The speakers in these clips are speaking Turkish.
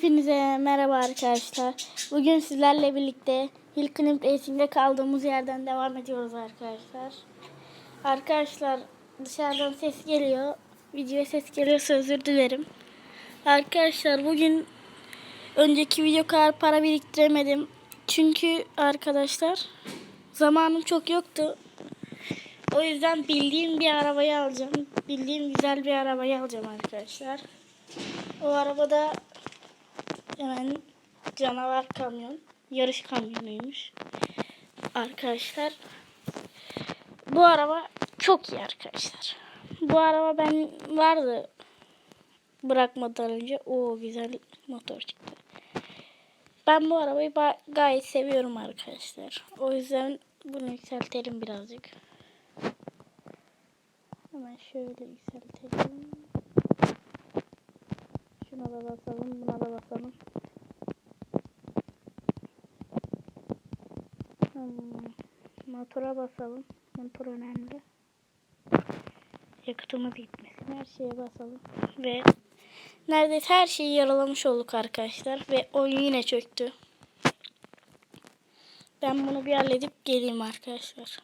Hepinize merhaba arkadaşlar. Bugün sizlerle birlikte Hilknip Racing'de kaldığımız yerden devam ediyoruz arkadaşlar. Arkadaşlar dışarıdan ses geliyor. Videoya ses geliyorsa özür dilerim. Arkadaşlar bugün önceki video kadar para biriktiremedim. Çünkü arkadaşlar zamanım çok yoktu. O yüzden bildiğim bir arabayı alacağım. Bildiğim güzel bir arabayı alacağım arkadaşlar. O arabada hemen canavar kamyon. Yarış kamyonuymuş. Arkadaşlar. Bu araba çok iyi arkadaşlar. Bu araba ben vardı bırakmadan önce. o güzel motor çıktı. Ben bu arabayı ba- gayet seviyorum arkadaşlar. O yüzden bunu yükseltelim birazcık. Hemen şöyle yükseltelim. Şuna da basalım, buna da basalım. Hmm, motora basalım. Motor önemli. Yakıtımız gitmesin. Her şeye basalım. Ve neredeyse her şeyi yaralamış olduk arkadaşlar. Ve oyun yine çöktü. Ben bunu bir halledip geleyim arkadaşlar.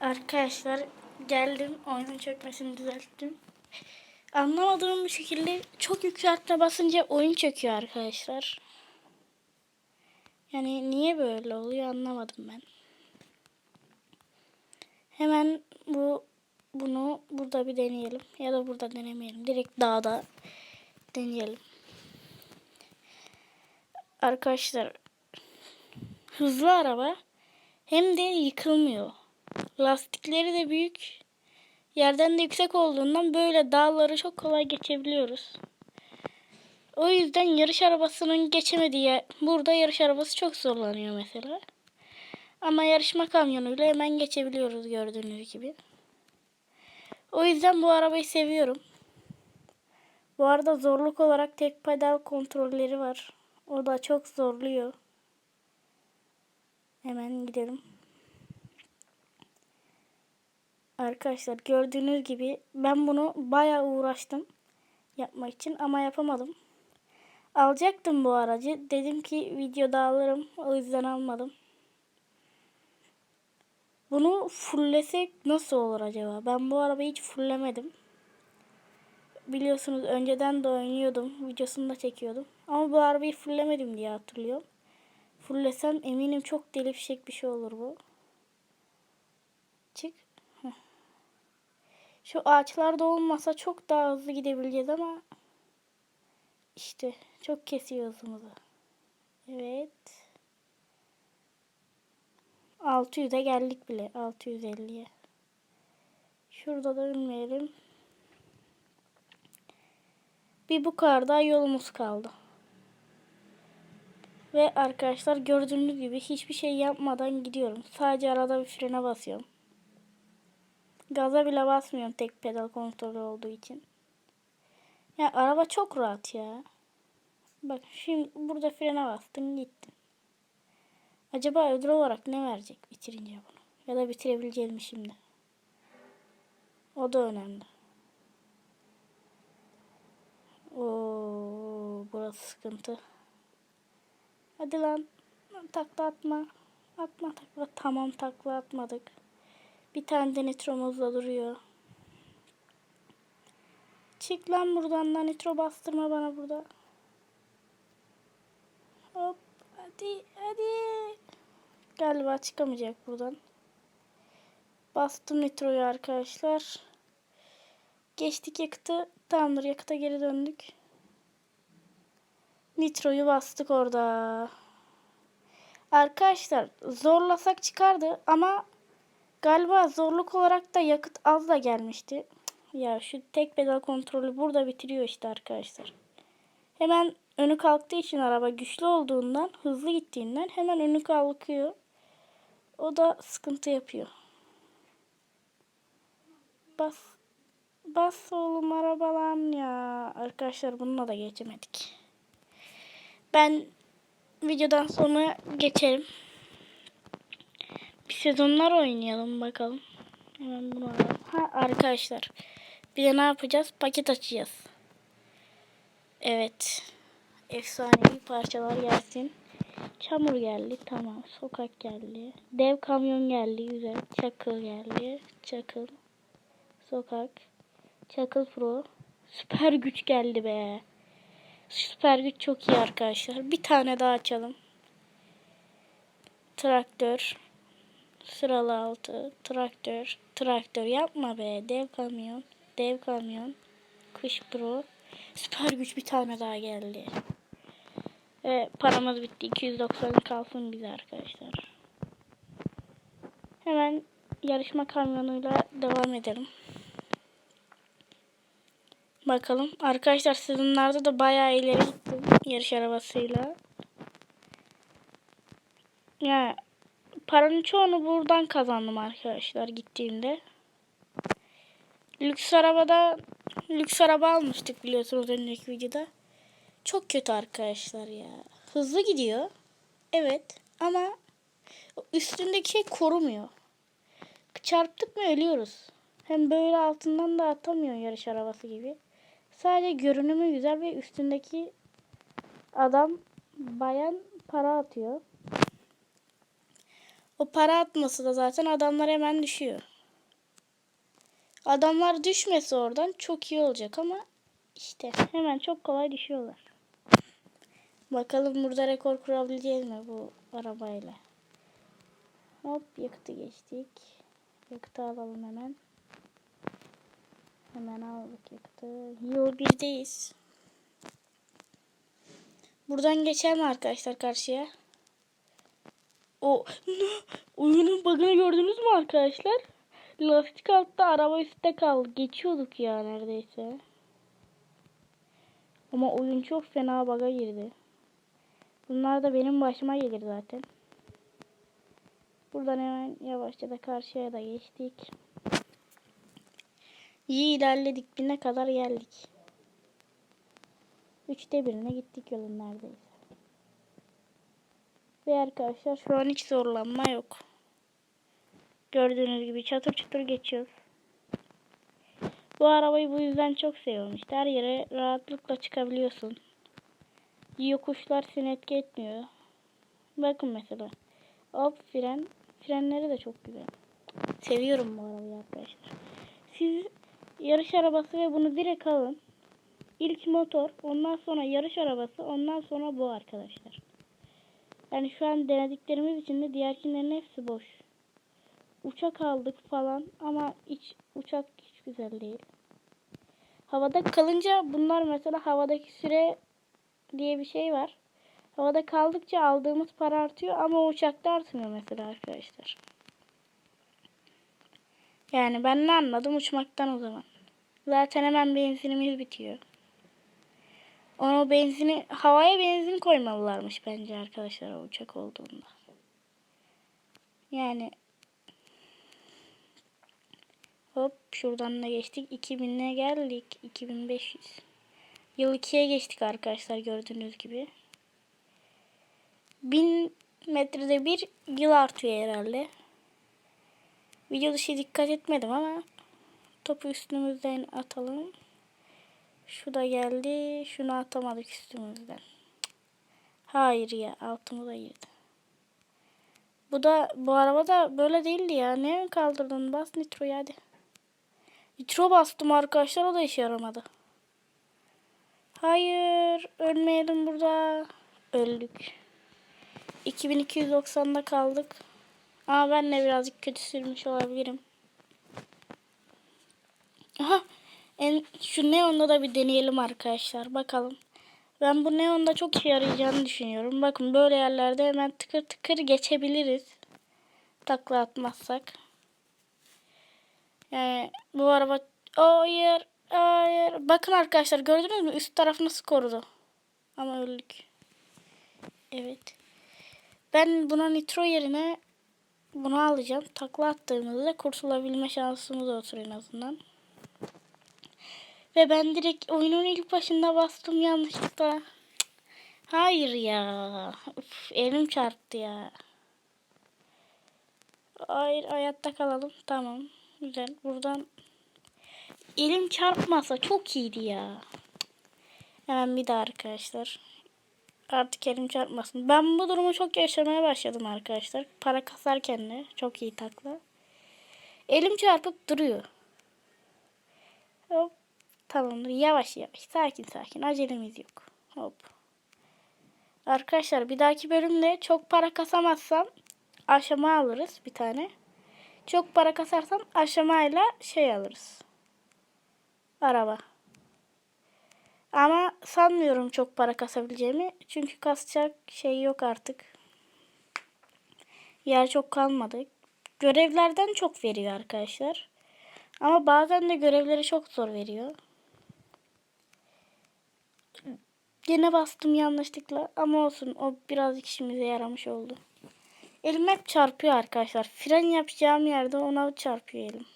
Arkadaşlar geldim. Oyunun çökmesini düzelttim. Anlamadığım bir şekilde çok yükseltme basınca oyun çöküyor arkadaşlar. Yani niye böyle oluyor anlamadım ben. Hemen bu bunu burada bir deneyelim ya da burada denemeyelim. Direkt dağda deneyelim. Arkadaşlar hızlı araba hem de yıkılmıyor. Lastikleri de büyük. Yerden de yüksek olduğundan böyle dağları çok kolay geçebiliyoruz. O yüzden yarış arabasının geçemediği yer, burada yarış arabası çok zorlanıyor mesela. Ama yarışma kamyonuyla hemen geçebiliyoruz gördüğünüz gibi. O yüzden bu arabayı seviyorum. Bu arada zorluk olarak tek pedal kontrolleri var. O da çok zorluyor. Hemen gidelim. Arkadaşlar gördüğünüz gibi ben bunu bayağı uğraştım yapmak için ama yapamadım. Alacaktım bu aracı. Dedim ki videoda alırım. O yüzden almadım. Bunu fulllesek nasıl olur acaba? Ben bu arabayı hiç fulllemedim. Biliyorsunuz önceden de oynuyordum. Videosunu da çekiyordum. Ama bu arabayı fulllemedim diye hatırlıyorum. Fullesem eminim çok deli fişek bir şey olur bu. Çık. Şu ağaçlarda olmasa çok daha hızlı gidebileceğiz ama işte çok kesiyor hızımızı. Evet. 600'e geldik bile. 650'ye. Şurada da inmeyelim. Bir bu kadar daha yolumuz kaldı. Ve arkadaşlar gördüğünüz gibi hiçbir şey yapmadan gidiyorum. Sadece arada bir frene basıyorum. Gaza bile basmıyorum tek pedal kontrolü olduğu için. Ya araba çok rahat ya. Bak şimdi burada frene bastın gittin. Acaba ödül olarak ne verecek bitirince bunu? Ya da bitirebileceğiz mi şimdi? O da önemli. Oo, burası sıkıntı. Hadi lan. Takla atma. Atma takla. Tamam takla atmadık. Bir tane de nitromuzla duruyor. Çık lan buradan da nitro bastırma bana burada. Hop hadi hadi. Galiba çıkamayacak buradan. Bastım nitroyu arkadaşlar. Geçtik yakıtı. Tamamdır yakıta geri döndük. Nitroyu bastık orada. Arkadaşlar zorlasak çıkardı ama galiba zorluk olarak da yakıt az da gelmişti. Ya şu tek pedal kontrolü burada bitiriyor işte arkadaşlar. Hemen önü kalktığı için araba güçlü olduğundan, hızlı gittiğinden hemen önü kalkıyor. O da sıkıntı yapıyor. Bas. Bas oğlum arabalan ya. Arkadaşlar bununla da geçemedik. Ben videodan sonra geçerim. Bir sezonlar oynayalım bakalım. Hemen bunu. Ha arkadaşlar. Bir de ne yapacağız? Paket açacağız. Evet. Efsanevi parçalar gelsin. Çamur geldi. Tamam. Sokak geldi. Dev kamyon geldi. Güzel. Çakıl geldi. Çakıl. Sokak. Çakıl Pro. Süper güç geldi be. Süper güç çok iyi arkadaşlar. Bir tane daha açalım. Traktör. Sıralı altı. Traktör. Traktör yapma be. Dev kamyon. Dev kamyon. Kış Pro. Süper güç bir tane daha geldi. Ve paramız bitti. 290 kalsın bize arkadaşlar. Hemen yarışma kamyonuyla devam edelim. Bakalım. Arkadaşlar sezonlarda da bayağı ileri gittim yarış arabasıyla. Ya paranın çoğunu buradan kazandım arkadaşlar gittiğimde. Lüks arabada lüks araba almıştık biliyorsunuz önceki videoda. Çok kötü arkadaşlar ya. Hızlı gidiyor. Evet ama üstündeki şey korumuyor. Çarptık mı ölüyoruz. Hem böyle altından da atamıyor yarış arabası gibi. Sadece görünümü güzel ve üstündeki adam bayan para atıyor. O para atması da zaten adamlar hemen düşüyor. Adamlar düşmese oradan çok iyi olacak ama işte hemen çok kolay düşüyorlar. Bakalım burada rekor kurabileceğiz mi bu arabayla? Hop yakıtı geçtik. Yakıtı alalım hemen. Hemen aldık yakıtı. Yol birdeyiz. Buradan geçer mi arkadaşlar karşıya? O oyunun bug'ını gördünüz mü arkadaşlar? Lastik altta araba üstte kaldı. Geçiyorduk ya neredeyse. Ama oyun çok fena bug'a girdi. Bunlar da benim başıma gelir zaten. Buradan hemen yavaşça da karşıya da geçtik. İyi ilerledik. Bine kadar geldik. Üçte birine gittik yolun neredeyse. Ve arkadaşlar şu an hiç zorlanma yok. Gördüğünüz gibi çatır çatır geçiyoruz. Bu arabayı bu yüzden çok seviyorum. İşte her yere rahatlıkla çıkabiliyorsun. Yokuşlar seni etki etmiyor. Bakın mesela. Hop fren. Frenleri de çok güzel. Seviyorum bu arabayı arkadaşlar. Siz yarış arabası ve bunu direkt alın. İlk motor, ondan sonra yarış arabası, ondan sonra bu arkadaşlar. Yani şu an denediklerimiz içinde diğerkilerin hepsi boş. Uçak aldık falan ama hiç uçak hiç güzel değil. Havada kalınca bunlar mesela havadaki süre diye bir şey var. Havada kaldıkça aldığımız para artıyor ama uçakta artmıyor mesela arkadaşlar. Yani ben ne anladım uçmaktan o zaman. Zaten hemen benzinimiz bitiyor. Onu benzini havaya benzin koymalılarmış bence arkadaşlar o uçak olduğunda. Yani hop şuradan da geçtik. 2000'e geldik. 2500. Yıl 2'ye geçtik arkadaşlar gördüğünüz gibi. 1000 metrede bir yıl artıyor herhalde. Video dışı dikkat etmedim ama topu üstümüzden atalım. Şu da geldi. Şunu atamadık üstümüzden. Hayır ya altımıza girdi. Bu da bu araba da böyle değildi ya. Ne kaldırdın? Bas nitroyu hadi. Nitro bastım arkadaşlar o da işe yaramadı. Hayır ölmeyelim burada. Öldük. 2290'da kaldık. Ama ben de birazcık kötü sürmüş olabilirim. Şu neonda da bir deneyelim arkadaşlar. Bakalım. Ben bu neonda çok işe yarayacağını düşünüyorum. Bakın böyle yerlerde hemen tıkır tıkır geçebiliriz. Takla atmazsak. Yani bu araba... Hayır. Hayır. Bakın arkadaşlar gördünüz mü? Üst taraf nasıl korudu. Ama öldük. Evet. Ben buna nitro yerine bunu alacağım. Takla attığımızda kurtulabilme şansımız olsun en azından. Ve ben direkt oyunun ilk başında bastım yanlışlıkla. Hayır ya. Uf, elim çarptı ya. Hayır hayatta kalalım. Tamam. Güzel. Buradan elim çarpmasa çok iyiydi ya. Hemen bir daha arkadaşlar. Artık elim çarpmasın. Ben bu durumu çok yaşamaya başladım arkadaşlar. Para kasarken de çok iyi takla. Elim çarpıp duruyor. Hop. Tamamdır. Yavaş yavaş. Sakin sakin. Acelemiz yok. Hop. Arkadaşlar bir dahaki bölümde çok para kasamazsam aşama alırız bir tane. Çok para kasarsam aşamayla şey alırız. Araba. Ama sanmıyorum çok para kasabileceğimi. Çünkü kasacak şey yok artık. Yer çok kalmadı. Görevlerden çok veriyor arkadaşlar. Ama bazen de görevleri çok zor veriyor. Yine bastım yanlışlıkla ama olsun o birazcık işimize yaramış oldu. Elim hep çarpıyor arkadaşlar. Fren yapacağım yerde ona çarpıyor elim.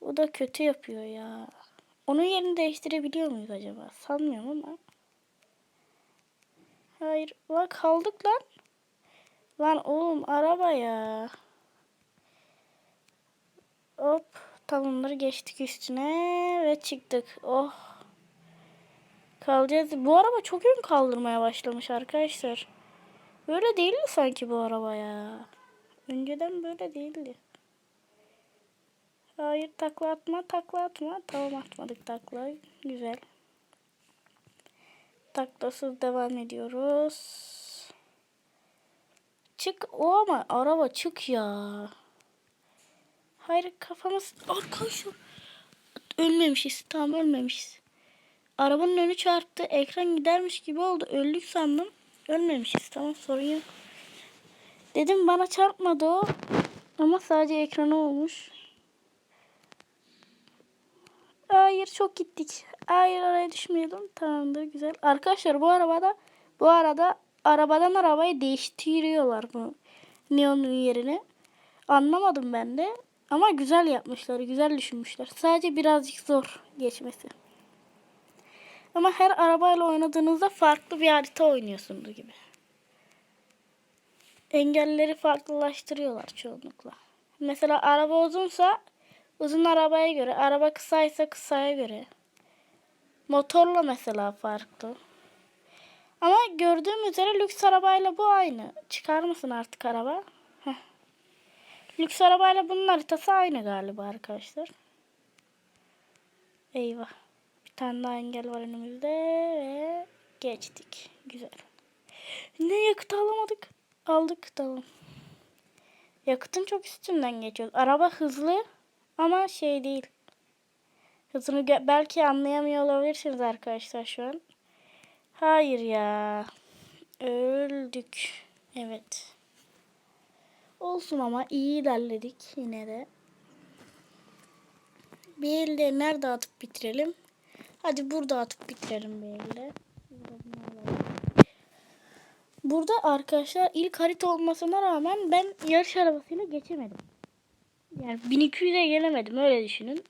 O da kötü yapıyor ya. Onun yerini değiştirebiliyor muyuz acaba? Sanmıyorum ama. Hayır. Bak kaldık lan. Lan oğlum araba ya. Hop. Tamamdır geçtik üstüne ve çıktık. Oh. Kalacağız. Bu araba çok yön kaldırmaya başlamış arkadaşlar. Böyle değildi sanki bu araba ya. Önceden böyle değildi. Hayır takla atma takla atma. Tamam atmadık takla. Güzel. Taklasız devam ediyoruz. Çık o ama araba çık ya. Hayır kafamız arkadaşlar. Ölmemişiz tamam ölmemişiz. Arabanın önü çarptı. Ekran gidermiş gibi oldu. Öldük sandım. Ölmemişiz tamam sorun yok. Dedim bana çarpmadı o. Ama sadece ekranı olmuş. Hayır çok gittik. Hayır araya düşmeyelim. Tamamdır güzel. Arkadaşlar bu arabada bu arada arabadan arabayı değiştiriyorlar bu neonun yerine. Anlamadım ben de. Ama güzel yapmışlar. Güzel düşünmüşler. Sadece birazcık zor geçmesi. Ama her arabayla oynadığınızda farklı bir harita oynuyorsunuz gibi. Engelleri farklılaştırıyorlar çoğunlukla. Mesela araba uzunsa uzun arabaya göre, araba kısaysa kısaya göre. Motorla mesela farklı. Ama gördüğüm üzere lüks arabayla bu aynı. Çıkar mısın artık araba? Lüks arabayla bunun haritası aynı galiba arkadaşlar. Eyvah. Tane daha engel var önümüzde ve geçtik. Güzel. Ne yakıt alamadık? Aldık tamam. Yakıtın çok üstünden geçiyoruz. Araba hızlı ama şey değil. Hızını belki anlayamıyor olabilirsiniz arkadaşlar şu an. Hayır ya. Öldük. Evet. Olsun ama iyi ilerledik yine de. Bir elde nerede atıp bitirelim? Hadi burada atıp bitirelim elde. Burada arkadaşlar ilk harita olmasına rağmen ben yarış arabasıyla geçemedim. Yani 1200'e gelemedim öyle düşünün.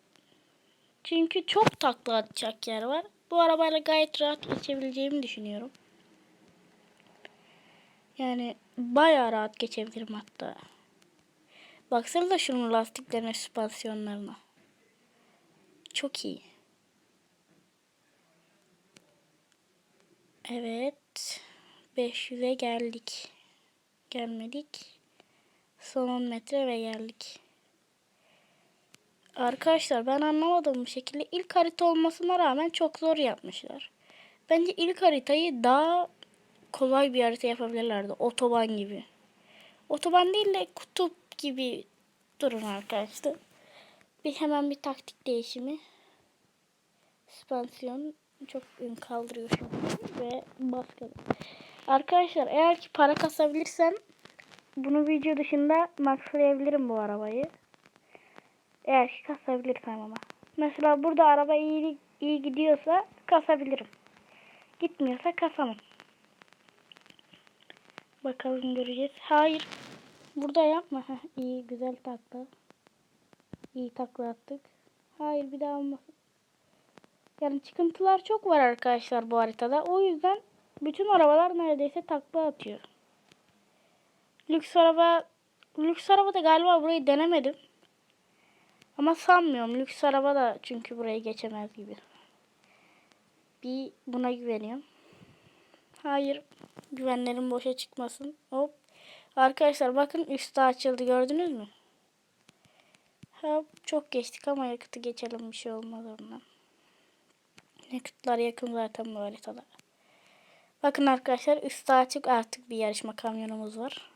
Çünkü çok takla atacak yer var. Bu arabayla gayet rahat geçebileceğimi düşünüyorum. Yani bayağı rahat geçebilirim hatta. Baksanıza şunun lastiklerine, süspansiyonlarına. Çok iyi. Evet. 500'e geldik. Gelmedik. Son 10 metre ve geldik. Arkadaşlar ben anlamadım bu şekilde. ilk harita olmasına rağmen çok zor yapmışlar. Bence ilk haritayı daha kolay bir harita yapabilirlerdi. Otoban gibi. Otoban değil de kutup gibi durun arkadaşlar. Bir hemen bir taktik değişimi. Süspansiyon çok kaldırıyor şimdi ve baskılı. Arkadaşlar eğer ki para kasabilirsem bunu video dışında maxlayabilirim bu arabayı. Eğer ki kasabilirsem ama. Mesela burada araba iyi, iyi gidiyorsa kasabilirim. Gitmiyorsa kasamam. Bakalım göreceğiz. Hayır. Burada yapma. İyi güzel takla. İyi takla attık. Hayır bir daha olmasın. Yani çıkıntılar çok var arkadaşlar bu haritada. O yüzden bütün arabalar neredeyse takla atıyor. Lüks araba lüks araba da galiba burayı denemedim. Ama sanmıyorum. Lüks araba da çünkü burayı geçemez gibi. bir buna güveniyorum. Hayır. Güvenlerim boşa çıkmasın. Hop. Arkadaşlar bakın üstü açıldı gördünüz mü? Hop çok geçtik ama yakıtı geçelim bir şey olmaz ondan. Yakıtlar yakın zaten bu haritada. Bakın arkadaşlar üstü açık artık bir yarışma kamyonumuz var.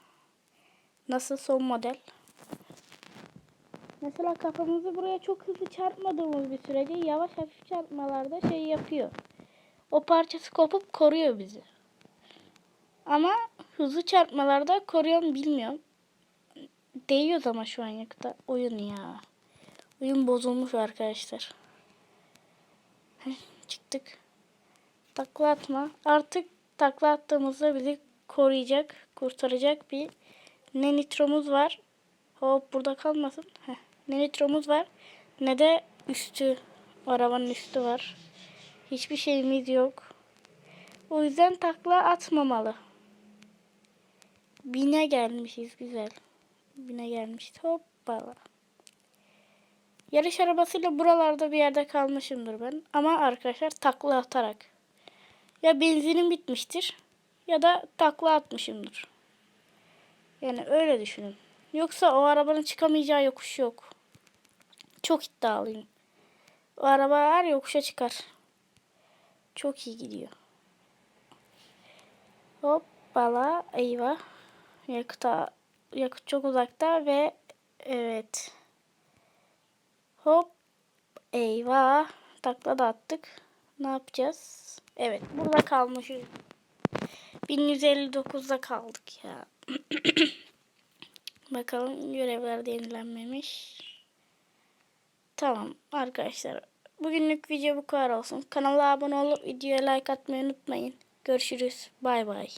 Nasıl son model? Mesela kafamızı buraya çok hızlı çarpmadığımız bir sürece yavaş hafif çarpmalarda şey yapıyor. O parçası kopup koruyor bizi. Ama hızlı çarpmalarda koruyor mu bilmiyorum. Değiyoruz ama şu an yakıta. Oyun ya. Oyun bozulmuş arkadaşlar. Çıktık. Takla atma. Artık takla attığımızda bizi koruyacak, kurtaracak bir ne nitromuz var. Hop burada kalmasın. Heh, ne nitromuz var ne de üstü. Arabanın üstü var. Hiçbir şeyimiz yok. O yüzden takla atmamalı. Bine gelmişiz güzel. Bine gelmişiz. Hoppala. Yarış arabasıyla buralarda bir yerde kalmışımdır ben. Ama arkadaşlar takla atarak. Ya benzinim bitmiştir ya da takla atmışımdır. Yani öyle düşünün. Yoksa o arabanın çıkamayacağı yokuş yok. Çok iddialıyım. O araba her yokuşa çıkar. Çok iyi gidiyor. Hoppala eyvah. Yakıta, yakıt çok uzakta ve evet. Hop eyvah. Takla da attık. Ne yapacağız? Evet burada kalmışız. 1159'da kaldık ya. Bakalım görevler de yenilenmemiş. Tamam arkadaşlar. Bugünlük video bu kadar olsun. Kanala abone olup videoya like atmayı unutmayın. Görüşürüz. Bay bay.